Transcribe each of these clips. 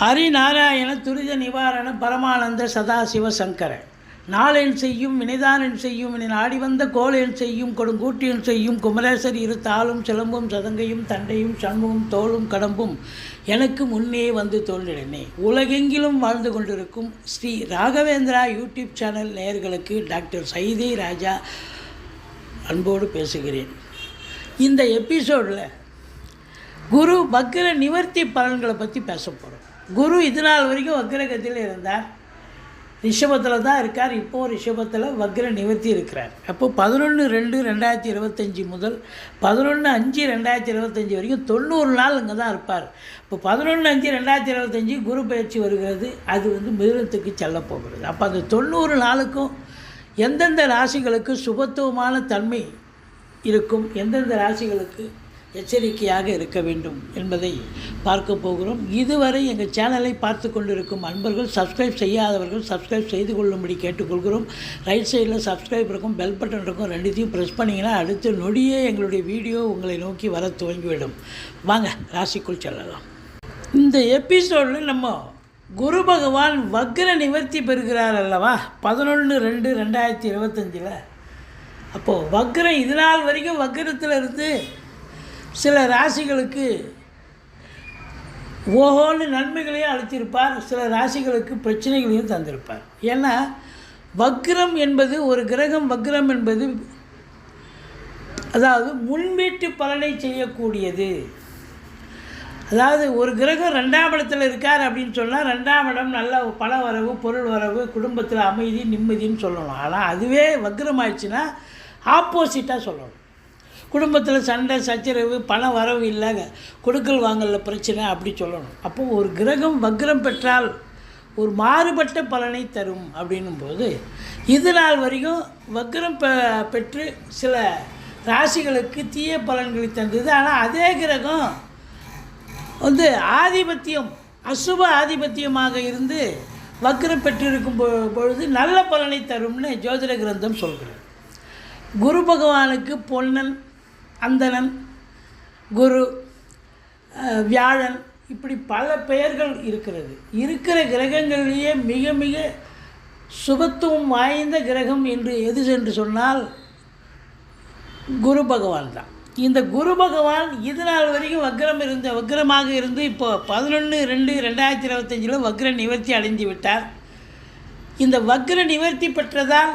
ஹரிநாராயண துரித நிவாரண பரமானந்த சதாசிவ சங்கர. நாளென் செய்யும் வினைதானன் செய்யும் என நாடி வந்த கோளென் செய்யும் கொடுங்கூட்டியன் செய்யும் குமரேசர் இரு தாளும் சிலம்பும் சதங்கையும் தண்டையும் சண்முகம் தோளும் கடம்பும் எனக்கு முன்னே வந்து தோன்றினே உலகெங்கிலும் வாழ்ந்து கொண்டிருக்கும் ஸ்ரீ ராகவேந்திரா யூடியூப் சேனல் நேயர்களுக்கு டாக்டர் சைதே ராஜா அன்போடு பேசுகிறேன். இந்த எபிசோடில் குரு பக்ர நிவர்த்தி பலன்களை பற்றி பேச போகிறோம் குரு இது நாள் வரைக்கும் வக்ரகத்தில் இருந்தார். ரிஷபத்தில் தான் இருக்கார். இப்போது ரிஷபத்தில் வக்ர நிவர்த்தி இருக்கிறார். அப்போ பதினொன்று ரெண்டு ரெண்டாயிரத்தி இருபத்தஞ்சி முதல் பதினொன்று அஞ்சு ரெண்டாயிரத்தி இருபத்தஞ்சி வரைக்கும் தொண்ணூறு நாள் இங்கே தான் இருப்பார். இப்போ பதினொன்று அஞ்சு ரெண்டாயிரத்தி இருபத்தஞ்சி குரு பயிற்சி வருகிறது. அது வந்து மிருகத்துக்கு செல்ல போகிறது. அப்போ அந்த தொண்ணூறு நாளுக்கும் எந்தெந்த ராசிகளுக்கு சுபத்துவமான தன்மை இருக்கும்? எந்தெந்த ராசிகளுக்கு எச்சரிக்கையாக இருக்க வேண்டும் என்பதை பார்க்க போகிறோம். இதுவரை எங்கள் சேனலை பார்த்து கொண்டிருக்கும் அன்பர்கள் சப்ஸ்கிரைப் செய்யாதவர்கள் சப்ஸ்கிரைப் செய்து கொள்ளும்படி கேட்டுக்கொள்கிறோம். ரைட் சைடில் சப்ஸ்கிரைப் இருக்கும் பெல் பட்டன் இருக்கும் ரெண்டுத்தையும் ப்ரெஸ் பண்ணிங்கன்னா அடுத்த நொடியே எங்களுடைய வீடியோ உங்களை நோக்கி வர துவங்கிவிடும். வாங்க ராசிக்குள் செல்லலாம். இந்த எபிசோடில் நம்ம குரு பகவான் வக்ர நிவர்த்தி பெறுகிறார் அல்லவா? பதினொன்று ரெண்டு ரெண்டாயிரத்தி இருபத்தஞ்சில். அப்போது வக்ரம் இது நாள் வரைக்கும் வக்ரத்தில் இருந்து சில ராசிகளுக்கு ஓஹோன்னு நன்மைகளையும் அளித்திருப்பார் சில ராசிகளுக்கு பிரச்சனைகளையும் தந்திருப்பார். ஏன்னா வக்ரம் என்பது ஒரு கிரகம் வக்ரம் என்பது அதாவது முன்வீட்டு பலனை செய்யக்கூடியது. அதாவது ஒரு கிரகம் ரெண்டாம் இடத்துல இருக்கார் அப்படின்னு சொன்னால் ரெண்டாம் இடம் நல்ல பண வரவு பொருள் வரவு குடும்பத்தில் அமைதி நிம்மதின்னு சொல்லணும். ஆனால் அதுவே வக்ரம் ஆயிடுச்சுன்னா ஆப்போசிட்டாக சொல்லணும். குடும்பத்தில் சண்டை சச்சரவு பணம் வரவு இல்லைங்க. கொடுக்கல் வாங்கல பிரச்சனை அப்படி சொல்லணும். அப்போ ஒரு கிரகம் வக்ரம் பெற்றால் ஒரு மாறுபட்ட பலனை தரும் அப்படின்னும் போது இது நாள் வரைக்கும் வக்ரம் பெ பெற்று சில ராசிகளுக்கு தீய பலன்களை தந்தது. ஆனால் அதே கிரகம் வந்து ஆதிபத்தியம் அசுப ஆதிபத்தியமாக இருந்து வக்ரம் பெற்றிருக்கும் பொழுது நல்ல பலனை தரும்னு ஜோதிட கிரந்தம் சொல்கிறது. குரு பகவானுக்கு பொன்னன் அந்தணன் குரு வியாழன் இப்படி பல பெயர்கள் இருக்கிறது. இருக்கிற கிரகங்களிலேயே மிக மிக சுபத்துவம் வாய்ந்த கிரகம் என்று எது என்று சொன்னால் குரு பகவான் தான். இந்த குரு பகவான் இது நாள் வரைக்கும் வக்ரம் இருந்த வக்ரமாக இருந்து இப்போ பதினொன்று ரெண்டு ரெண்டாயிரத்தி இருபத்தஞ்சில் வக்ர நிவர்த்தி அடைந்து விட்டார். இந்த வக்ர நிவர்த்தி பெற்றதால்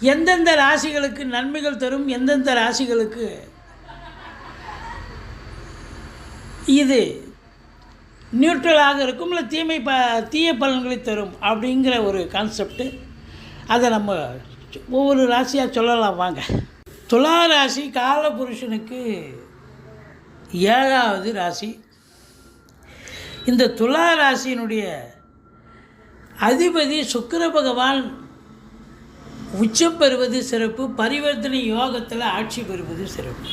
எந்தெந்த ராசிகளுக்கு நன்மைகள் தரும் எந்தெந்த ராசிகளுக்கு? இது நியூட்ரலாக இருக்கும் இல்லை தீமை ப தீய பலன்களை தரும் அப்படிங்கிற ஒரு கான்செப்ட்டு அதை நம்ம ஒவ்வொரு ராசியாக சொல்லலாம் வாங்க. துலா ராசி காலபுருஷனுக்கு ஏழாவது ராசி. இந்த துலா ராசியினுடைய அதிபதி சுக்கர பகவான் உச்சம் பெறுவது சிறப்பு பரிவர்த்தனை யோகத்தில் ஆட்சி பெறுவது சிறப்பு.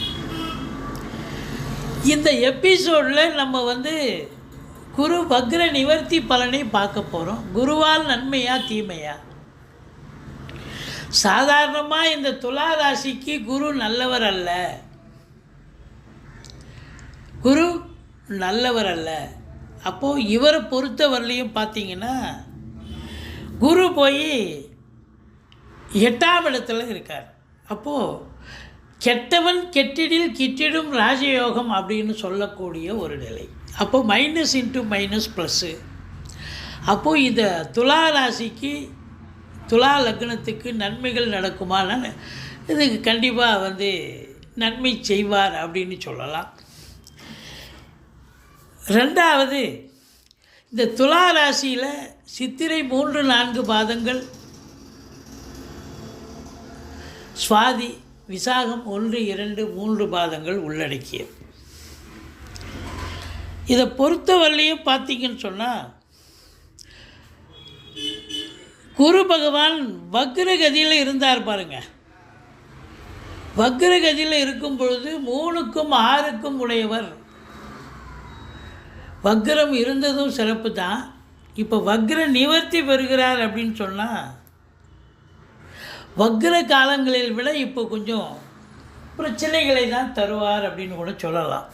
இந்த எபிசோடில் நம்ம வந்து குரு வக்ர நிவர்த்தி பலனை பார்க்க போகிறோம் குருவால் நன்மையா தீமையா? சாதாரணமாக இந்த துலா ராசிக்கு குரு நல்லவர் அல்ல. குரு நல்லவர் அல்ல. அப்போது இவரை பொறுத்தவரையிலையும் பார்த்தீங்கன்னா குரு போய் எட்டாம் இடத்துல இருக்கார். அப்போது கெட்டவன் கெட்டிடில் கிட்டிடும் ராஜயோகம் அப்படின்னு சொல்லக்கூடிய ஒரு நிலை. அப்போது மைனஸ் இன்ட்டு மைனஸ் ப்ளஸ்ஸு அப்போது இந்த துலா ராசிக்கு துலா லக்னத்துக்கு நன்மைகள் நடக்குமான்னு இதுக்கு கண்டிப்பாக வந்து நன்மை செய்வார் அப்படின்னு சொல்லலாம். ரெண்டாவது இந்த துலா ராசியில் சித்திரை மூன்று நான்கு பாதங்கள் சுவாதி விசாகம் ஒன்று இரண்டு மூன்று பாதங்கள் உள்ளடக்கியது. இதை பொறுத்தவரையிலையும் பார்த்தீங்கன்னு சொன்னால் குரு பகவான் வக்ரகதியில் இருந்தார் பாருங்க. வக்ரகதியில் இருக்கும் பொழுது மூணுக்கும் ஆறுக்கும் உடையவர். வக்ரம் இருந்ததும் சிறப்பு தான் இப்போ வக்ர நிவர்த்தி பெறுகிறார் அப்படின்னு சொன்னால் வக்ர காலங்களில் விட இப்போ கொஞ்சம் பிரச்சனைகளை தான் தருவார் அப்படின்னு கூட சொல்லலாம்.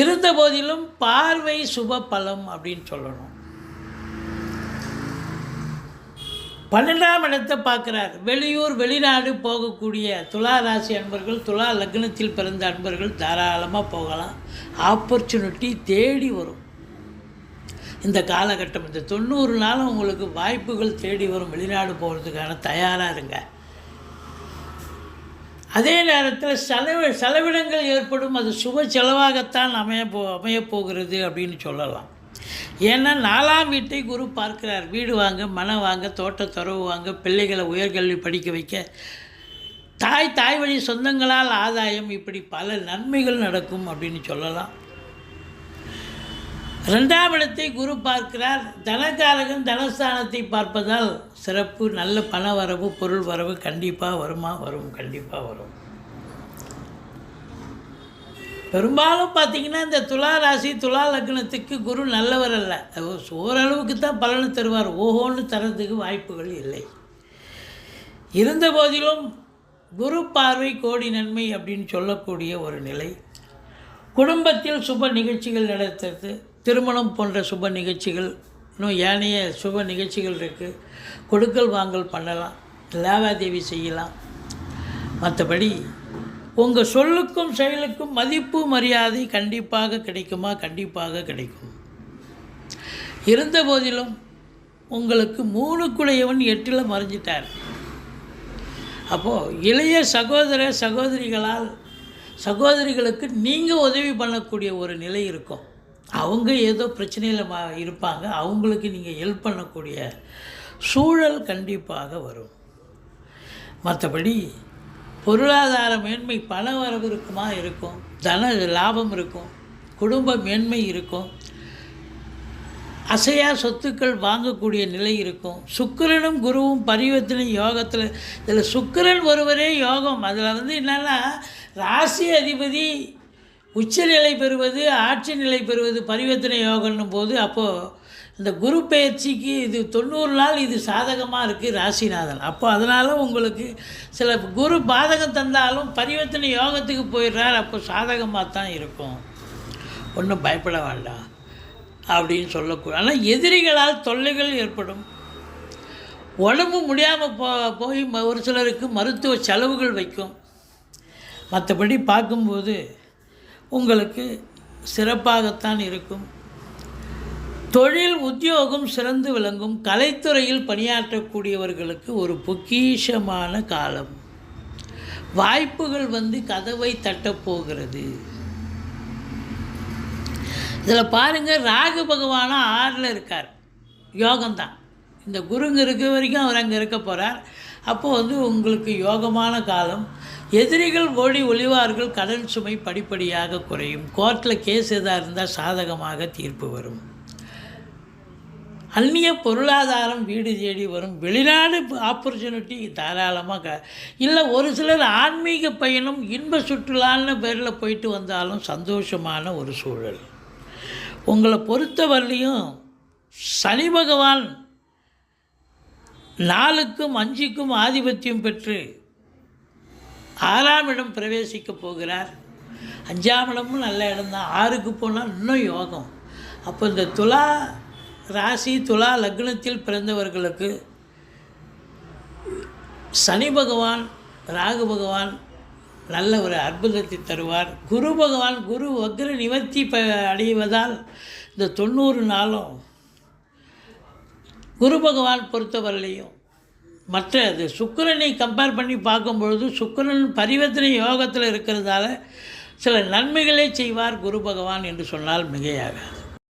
இருந்த போதிலும் பார்வை சுப பலம் அப்படின்னு சொல்லணும். பன்னெண்டாம் இடத்தை பார்க்குறார். வெளியூர் வெளிநாடு போகக்கூடிய துலா ராசி அன்பர்கள் துலா லக்னத்தில் பிறந்த அன்பர்கள் தாராளமாக போகலாம். ஆப்பர்ச்சுனிட்டி தேடி வரும். இந்த காலகட்டம் இந்த தொண்ணூறு நாளும் உங்களுக்கு வாய்ப்புகள் தேடி வரும் வெளிநாடு போகிறதுக்கான தயாராக இருங்க. அதே நேரத்தில் செலவு செலவினங்கள் ஏற்படும். அது சுப செலவாகத்தான் அமைய போ அமையப் போகிறது அப்படின்னு சொல்லலாம். ஏன்னா நாலாம் வீட்டை குரு பார்க்கிறார். வீடு வாங்க மனம் வாங்க தோட்ட துறவு வாங்க பிள்ளைகளை உயர்கல்வி படிக்க வைக்க. தாய் தாய் வழி சொந்தங்களால் ஆதாயம். இப்படி பல நன்மைகள் நடக்கும் அப்படின்னு சொல்லலாம். ரெண்டாம் இடத்தை குரு பார்க்கிறார். தனக்காரகன் தனஸ்தானத்தை பார்ப்பதால் சிறப்பு நல்ல பண வரவு பொருள் வரவு கண்டிப்பாக வருமா? வரும் கண்டிப்பாக வரும். பெரும்பாலும் பார்த்தீங்கன்னா இந்த துலா ராசி துலா லக்னத்துக்கு குரு நல்லவர் அல்ல. ஓரளவுக்கு தான் பலனை தருவார். ஓஹோன்னு தரத்துக்கு வாய்ப்புகள் இல்லை. இருந்த போதிலும் குரு பார்வை கோடி நன்மை அப்படின்னு சொல்லக்கூடிய ஒரு நிலை. குடும்பத்தில் சுப நிகழ்ச்சிகள் நடத்துறது திருமணம் போன்ற சுப நிகழ்ச்சிகள் இன்னும் ஏனைய சுப நிகழ்ச்சிகள் இருக்குது கொடுக்கல் வாங்கல் பண்ணலாம் லேவாதேவி செய்யலாம். மற்றபடி உங்கள் சொல்லுக்கும் செயலுக்கும் மதிப்பு மரியாதை கண்டிப்பாக கிடைக்குமா? கண்டிப்பாக கிடைக்கும். இருந்த போதிலும் உங்களுக்கு மூணுக்குடையவன் எட்டில் மறைஞ்சிட்டார். அப்போது இளைய சகோதர சகோதரிகளால் சகோதரிகளுக்கு நீங்கள் உதவி பண்ணக்கூடிய ஒரு நிலை இருக்கும். அவங்க ஏதோ பிரச்சனையில் மா இருப்பாங்க. அவங்களுக்கு நீங்கள் ஹெல்ப் பண்ணக்கூடிய சூழல் கண்டிப்பாக வரும். மற்றபடி பொருளாதார மேன்மை பண வரவு இருக்குமா? இருக்கும். தன லாபம் இருக்கும். குடும்ப மேன்மை இருக்கும். அசையா சொத்துக்கள் வாங்கக்கூடிய நிலை இருக்கும். சுக்கிரனும் குருவும் பரிவர்த்தனை யோகத்தில் இதில் சுக்கிரன் ஒருவரே யோகம். அதில் வந்து என்னென்னா ராசி அதிபதி உச்சநிலை பெறுவது ஆட்சி நிலை பெறுவது பரிவர்த்தனை யோகம்னும் போது அப்போது இந்த குரு பயிற்சிக்கு இது தொண்ணூறு நாள் இது சாதகமாக இருக்குது ராசிநாதன். அப்போ அதனால் உங்களுக்கு சில குரு பாதகம் தந்தாலும் பரிவர்த்தனை யோகத்துக்கு போயிடுறார் அப்போ சாதகமாக தான் இருக்கும். ஒன்றும் பயப்பட வேண்டாம் அப்படின்னு சொல்லக்கூடாது ஆனால் எதிரிகளால் தொல்லைகள் ஏற்படும். உடம்பு முடியாமல் போ போய் ஒரு சிலருக்கு மருத்துவ செலவுகள் வைக்கும். மற்றபடி பார்க்கும்போது உங்களுக்கு சிறப்பாகத்தான் இருக்கும். தொழில் உத்தியோகம் சிறந்து விளங்கும் கலைத்துறையில் பணியாற்றக்கூடியவர்களுக்கு ஒரு பொக்கிஷமான காலம். வாய்ப்புகள் வந்து கதவை தட்டப்போகிறது இதில் பாருங்கள் ராகு பகவானும் ஆறில் இருக்கார். யோகம்தான். இந்த குருங்க இருக்க வரைக்கும் அவர் அங்கே இருக்க போகிறார் அப்போது வந்து உங்களுக்கு யோகமான காலம். எதிரிகள் ஓடி ஒளிவார்கள் கடன் சுமை படிப்படியாக குறையும். கோர்ட்டில் கேஸ் எதாக இருந்தால் சாதகமாக தீர்ப்பு வரும். அந்நிய பொருளாதாரம் வீடு தேடி வரும். வெளிநாடு ஆப்பர்ச்சுனிட்டி தாராளமாக க இல்லை ஒரு சிலர் ஆன்மீக பயணம் இன்ப சுற்றுலான்னு பேரில் போயிட்டு வந்தாலும் சந்தோஷமான ஒரு சூழல். உங்களை பொறுத்தவரையிலையும் சனி பகவான் நாலுக்கும் அஞ்சுக்கும் ஆதிபத்தியம் பெற்று ஆறாம் இடம் பிரவேசிக்க போகிறார். அஞ்சாம் இடமும் நல்ல இடம்தான். ஆறுக்கு போனால் இன்னும் யோகம். அப்போ இந்த துலா ராசி துலா லக்னத்தில் பிறந்தவர்களுக்கு சனி பகவான் ராகு பகவான் நல்ல ஒரு அற்புதத்தை தருவார். குரு பகவான் குரு வக்ர நிவர்த்தி ப அடைவதால் இந்த தொண்ணூறு நாளும் குரு பகவான் பொறுத்தவரையிலையும் மற்ற அது சுக்கரனை கம்பேர் பண்ணி பார்க்கும்பொழுது சுக்கரன் பரிவர்த்தனை யோகத்தில் இருக்கிறதால சில நன்மைகளை செய்வார் குரு பகவான் என்று சொன்னால் மிகையாகாது.